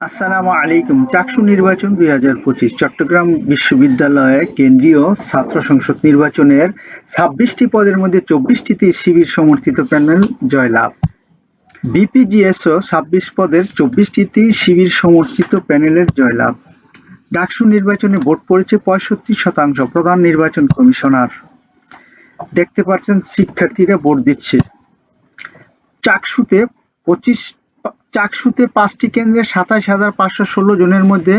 আসসালামু আলাইকুম। চাকসু নির্বাচন দুই হাজার পঁচিশ, চট্টগ্রাম বিশ্ববিদ্যালয়ে কেন্দ্রীয় ছাত্র সংসদ নির্বাচনের ছাব্বিশটি পদের মধ্যে চব্বিশটিতে শিবির সমর্থিত প্যানেল জয়লাভ। বিপিজিএসও ছাব্বিশ পদের চব্বিশটিতে শিবির সমর্থিত প্যানেলের জয়লাভ। ডাকসু নির্বাচনে ভোট পড়েছে পঁয়ষট্টি শতাংশ, প্রধান নির্বাচন কমিশনার। দেখতে পাচ্ছেন, শিক্ষার্থীরা ভোট দিচ্ছে। চাকসুতে পঁচিশ চাকসুতে পাঁচটি কেন্দ্রে সাতাশ হাজার পাঁচশো ষোলো জনের মধ্যে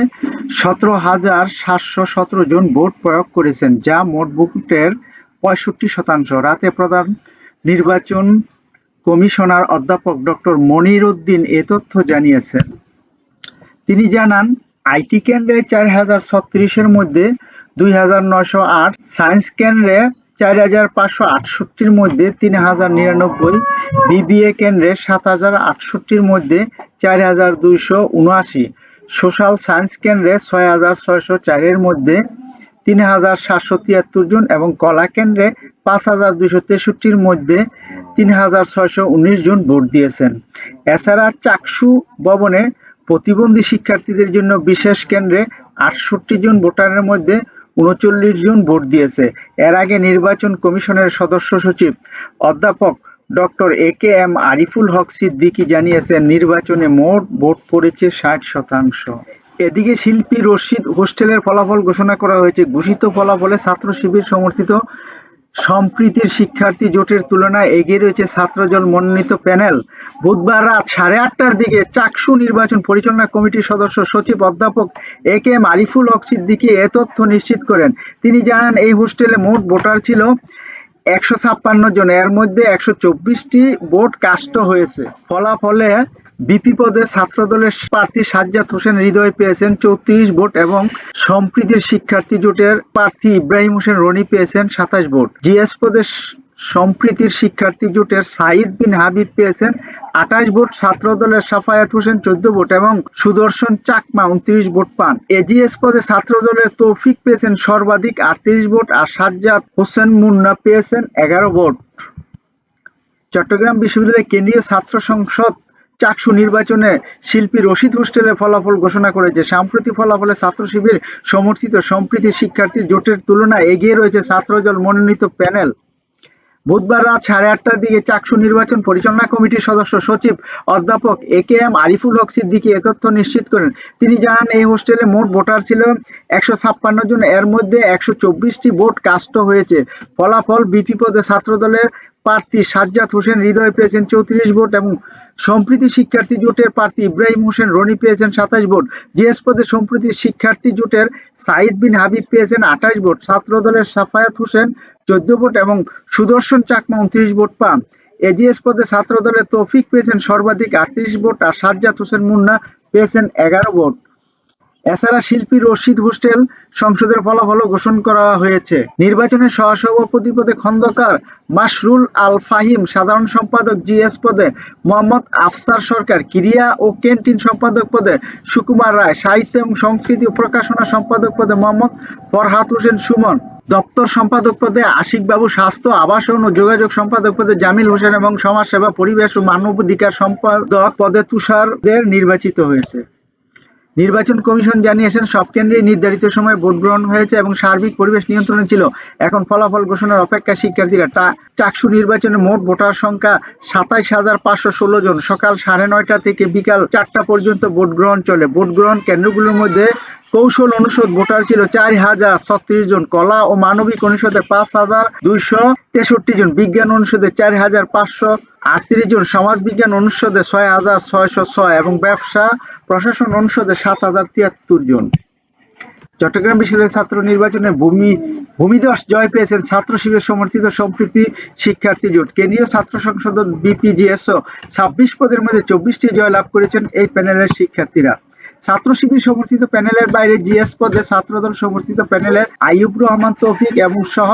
সতেরো হাজার সাতশো সতেরো জন ভোট প্রয়োগ করেছেন, যা মোট ভোটের পঁয়ষট্টি শতাংশ। রাতে প্রধান নির্বাচন কমিশনার অধ্যাপক ডক্টর মনির উদ্দিন এ তথ্য জানিয়েছেন। তিনি জানান, আইটি কেন্দ্রে চার হাজার ছত্রিশের মধ্যে দুই হাজার নশো আট সায়েন্স কেন্দ্রে চার হাজার পাঁচশো আটষট্টির মধ্যে তিন হাজার নিরানব্বই, বিবিএ কেন্দ্রে সাত হাজার আটষট্টির মধ্যে চার হাজার দুইশো উনআশি, সোশ্যাল সায়েন্স কেন্দ্রে ছয় হাজার ছয়শো চারের মধ্যে তিন হাজার সাতশো তিয়াত্তর জন এবং কলা কেন্দ্রে পাঁচ হাজার দুইশো তেষট্টির মধ্যে তিন হাজার ছয়শো উনিশ জন ভোট দিয়েছেন। এছাড়া চাকসু ভবনে প্রতিবন্ধী শিক্ষার্থীদের জন্য বিশেষ কেন্দ্রে আটষট্টি জন ভোটারের মধ্যে উনচল্লিশ জন ভোট দিয়েছে। এর আগে নির্বাচন কমিশনের সদস্য সচিব অধ্যাপক doctor A K M Ariful Haque Siddiqui জানিয়েছেন, নির্বাচনে মোট ভোট পড়েছে ষাট শতাংশ। এদিকে শিল্পী রশিদ হোস্টেলের ফলাফল ঘোষণা করা হয়েছে। ঘোষিত ফলাফলে ছাত্র শিবির সমর্থিত সম্প্রীতির শিক্ষার্থী জোটের তুলনায় এগিয়ে রয়েছে ছাত্রদল মনোনীত প্যানেল। বুধবার রাত সাড়ে আটটার দিকে চাকসু নির্বাচন পরিচালনা কমিটির সদস্য সচিব অধ্যাপক A K M Ariful Haque Siddiqui এ তথ্য নিশ্চিত করেন। তিনি জানান, এই হোস্টেলে মোট ভোটার ছিল একশো ছাপ্পান্ন জন। এর মধ্যে একশো চব্বিশটি ভোট কাস্ট হয়েছে। ফলাফলে বিপি পদে ছাত্রদলের প্রার্থী সাজ্জাদ হোসেন হৃদয় পেয়েছেন চৌত্রিশ ভোট এবং সম্প্রীতির শিক্ষার্থী জোটের প্রার্থী ইব্রাহিম হোসেন রনি পেয়েছেন সাতাশ ভোট। জিএস পদে সম্প্রীতির শিক্ষার্থী জোটের সাইদ বিন হাবিব পেয়েছেন আঠাশ ভোট, ছাত্রদলের সাফায়াত হোসেন চোদ্দ ভোট এবং সুদর্শন চাকমা উনত্রিশ ভোট পান। এজিএস পদে ছাত্রদলের তৌফিক পেয়েছেন সর্বাধিক আটত্রিশ ভোট আর সাজ্জাদ হোসেন মুন্না পেয়েছেন এগারো ভোট। চট্টগ্রাম বিশ্ববিদ্যালয়ের কেন্দ্রীয় ছাত্র সংসদ চাকসু নির্বাচনে শিল্পী রশিদ হোস্টেলের ফলাফল ঘোষণা করেছে। সাম্প্রতিক ফলাফলে ছাত্র শিবির সমর্থিত, সম্প্রীতি শিক্ষার্থী জোটের তুলনায় এগিয়ে রয়েছে ছাত্রদল মনোনীত প্যানেল। বুধবার রাত সাড়ে আটটার দিকে চাকসু নির্বাচন পরিচালনা কমিটির সদস্য সচিব অধ্যাপক A K M Ariful Haque Siddiqui এ তথ্য নিশ্চিত করেন। তিনি জানান, এই হোস্টেলে মোট ভোটার ছিল একশো ছাপ্পান্ন জন। এর মধ্যে একশো চব্বিশটি ভোট কাস্ট হয়েছে। ফলাফল বিপি পদে ছাত্রদলের প্রার্থী সাজ্জাদ হোসেন, হৃদয় পেয়েছেন চৌত্রিশ ভোট এবং সম্প্রীতি শিক্ষার্থী জোটের প্রার্থী ইব্রাহিম হোসেন, রনি পেয়েছেন সাতাশ ভোট। জিএস পদে সম্প্রীতি শিক্ষার্থী জোটের সাইদ বিন হাবিব পেয়েছেন আঠাশ ভোট। ছাত্র দলের সাফায়াত হোসেন চোদ্দ ভোট এবং সুদর্শন চাকমা উনত্রিশ ভোট পান। এজিএস পদে ছাত্র দলের তৌফিক পেয়েছেন সর্বাধিক আটত্রিশ ভোট আর সাজ্জাদ হোসেন মুন্না পেয়েছেন এগারো ভোট। এছাড়া শিল্পী রশিদ হোস্টেল সংসদের ফলাফলও ঘোষণা করা হয়েছে। নির্বাচনের সহসভাপতি পদে খন্দকার মাসরুল আল ফাহিম, সাধারণ সম্পাদক জিএস পদে মোহাম্মদ আফসার সরকার ক্রিয়া ও ক্যান্টিন সম্পাদক পদে সুকুমার রায়, সাহিত্য এবং সংস্কৃতি ও প্রকাশনা সম্পাদক পদে মোহাম্মদ ফরহাদ হোসেন সুমন, দপ্তর সম্পাদক পদে আশিক বাবু স্বাস্থ্য, আবাসন ও যোগাযোগ সম্পাদক পদে জামিল হোসেন এবং সমাজসেবা, পরিবেশ ও মানবাধিকার সম্পাদক পদে তুষারদের নির্বাচিত হয়েছে। নির্বাচন কমিশন জানিয়েছেন, সব কেন্দ্রেই নির্ধারিত সময় ভোট গ্রহণ হয়েছে এবং সার্বিক পরিবেশ নিয়ন্ত্রণে ছিল। এখন ফলাফল ঘোষণার অপেক্ষা শিক্ষার্থীরা। চাকসু নির্বাচনে মোট ভোটার সংখ্যা সাতাইশ হাজার পাঁচশো ষোলো জন। সকাল সাড়ে নয়টা থেকে বিকাল চারটা পর্যন্ত ভোট গ্রহণ চলে। ভোট গ্রহণ কেন্দ্রগুলোর মধ্যে কৌশল অনুষদ ভোটার ছিল চার হাজার ছত্রিশ জন। কলা ও মানবিক অনুষদে পাঁচ হাজার দুইশো তেষট্টি জন। বিজ্ঞান অনুষদে চার হাজার পাঁচশো আটত্রিশ জন। সমাজ বিজ্ঞান অনুষদে ছয় হাজার ছয়শো ছয় এবং ব্যবসা প্রশাসন অনুষদে সাত হাজার তিয়াত্তর জন। চট্টগ্রাম বিশ্ববিদ্যালয়ের ছাত্র নির্বাচনে ভূমি ভূমিদস জয় পেয়েছেন ছাত্র শিবির সমর্থিত সম্প্রীতি শিক্ষার্থী জোট। কেন্দ্রীয় ছাত্র সংসদ বিপিজিএসও ছাব্বিশ পদের মধ্যে চব্বিশটি জয় লাভ করেছেন এই প্যানেলের শিক্ষার্থীরা। ছাত্র শিবির সমর্থিত প্যানেলের বাইরে জিএস পদে ছাত্রদল সমর্থিত প্যানেলের আইয়ুব রহমান তৌফিক এবং সহ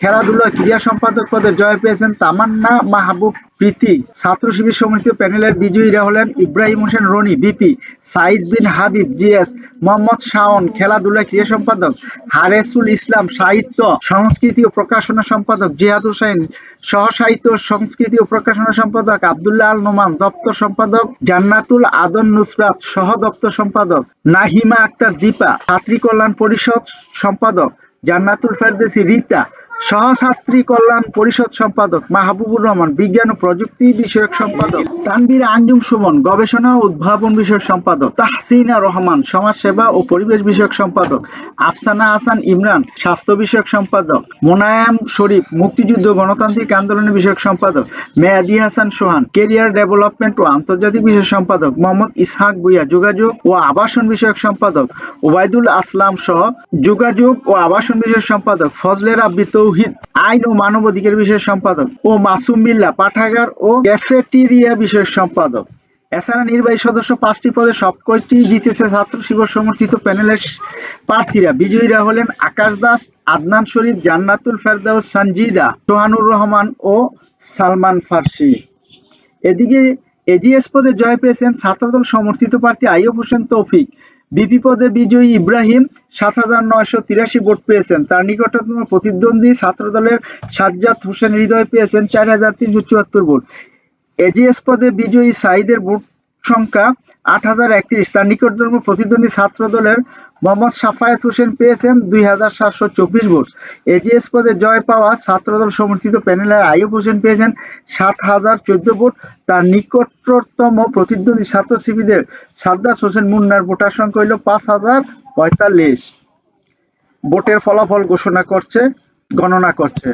খেলাধুলা ক্রীড়া সম্পাদক পদে জয় পেয়েছেন তামান্না মাহবুব প্রীতি, ছাত্র শিবির সমন্বিত প্যানেলের বিজয়ীরা হলেন ইব্রাহিম হোসেন রনি, বিপি, সাইদ বিন হাবিব, জিএস, মোহাম্মদ শাওন খেলাধুলা ক্রীড়া সম্পাদক, হারেসুল ইসলাম, সাহিত্য, সংস্কৃতি ও প্রকাশনা সম্পাদক জিহাদ হোসেন সহ সাহিত্য, সংস্কৃতি ও প্রকাশনা সম্পাদক, আব্দুল্লাহ আল নোমান, দপ্তর সম্পাদক, জান্নাতুল আদন নুসরাত সহ দপ্তর সম্পাদক, নাহিমা আক্তার দীপা, ছাত্রী কল্যাণ পরিষদ সম্পাদক, জান্নাতুল ফেরদেসি, রীতা সহছাত্রী কল্যাণ পরিষদ সম্পাদক মাহবুবুর রহমান, বিজ্ঞান ও প্রযুক্তি বিষয়ক সম্পাদক তানবীর আঞ্জুম সুমন, গবেষণা ও উদ্ভাবন বিষয়ক সম্পাদক তাহসিনা রহমান সমাজ সেবা ও পরিবেশ বিষয়ক সম্পাদক আফসানা হাসান ইমরান, স্বাস্থ্য বিষয়ক সম্পাদক মোনায়াম শরীফ, মুক্তিযুদ্ধ গণতান্ত্রিক আন্দোলনের বিষয়ক সম্পাদক মেয়াদি হাসান সোহান, কেরিয়ার ডেভেলপমেন্ট ও আন্তর্জাতিক বিষয়ক সম্পাদক মোহাম্মদ ইসহাক ভুইয়া, যোগাযোগ ও আবাসন বিষয়ক সম্পাদক ওবায়দুল আসলাম সহ যোগাযোগ ও আবাসন বিষয়ক সম্পাদক ফজলের রাব্বি তৌহিদ, আইন ও মানবাধিকার বিষয়ক সম্পাদক ও মাসুম বিল্লাহ পাঠাগার ও ক্যাফেটেরিয়া বিষয়ক সম্পাদক। এছাড়া নির্বাহী সদস্য পাঁচটি পদে সবকটি জিতেছে ছাত্র শিবির সমর্থিত প্যানেলের প্রার্থীরা। বিজয়ীরা হলেন আকাশ দাস, আদনান শরীফ, জান্নাতুল ফেরদাউস সঞ্জিদা সোহানুর রহমান ও সালমান ফার্সি। এদিকে এজিএস পদে জয় পেয়েছেন ছাত্রদল সমর্থিত প্রার্থী আইয়ুব হোসেন তৌফিক। বিপি বিজয়ী ইব্রাহিম সাত হাজার নয়শো তিরাশি ভোট পেয়েছেন। তার নিকটতম প্রতিদ্বন্দ্বী ছাত্র দলের সাজ্জাদ হোসেন হৃদয় পেয়েছেন চার হাজার তিনশো চুয়াত্তর ভোট। এজিএস পদে বিজয়ী সাইদের ভোট সংখ্যা আট হাজার একত্রিশ। তার নিকটতম প্রতিদ্বন্দ্বী ছাত্র দলের মোহাম্মদ সাফায়েত হোসেন পেয়েছেন দুই হাজার সাতশো চব্বিশ ভোট। এজিএস পদে জয় পাওয়া ছাত্রদল সমর্থিত প্যানেলের আইব হোসেন পেয়েছেন সাত হাজার চোদ্দ ভোট। তার নিকটতম প্রতিদ্বন্দ্বী ছাত্র শিবিরের সাদ্দাস হোসেন মুন্নার ভোটার সংখ্যা হইল পাঁচ হাজার পঁয়তাল্লিশ। ভোটের ফলাফল ঘোষণা করছে, গণনা করছে।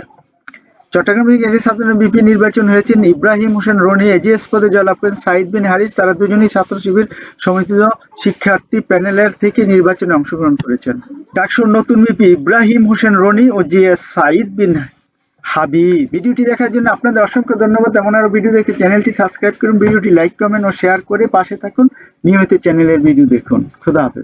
চট্টগ্রাম থেকে এজি ছাত্র বিপি নির্বাচন হয়েছেন ইব্রাহিম হোসেন, রনি এজিএস পদে জয়লাভ করেন সাইদ বিন হারিস। তারা দুজনেই ছাত্র শিবির সমিতিত শিক্ষার্থী প্যানেলের থেকে নির্বাচনে অংশগ্রহণ করেছেন। ডাকসুর নতুন বিপি ইব্রাহিম হোসেন, রনি ও জিএস সাইদ বিন হাবি ভিডিওটি দেখার জন্য আপনাদের অসংখ্য ধন্যবাদ। এমন আরও ভিডিও দেখতে চ্যানেলটি সাবস্ক্রাইব করুন, ভিডিওটি লাইক, কমেন্ট ও শেয়ার করে পাশে থাকুন। নিয়মিত চ্যানেলের ভিডিও দেখুন। খুদা হাফেজ।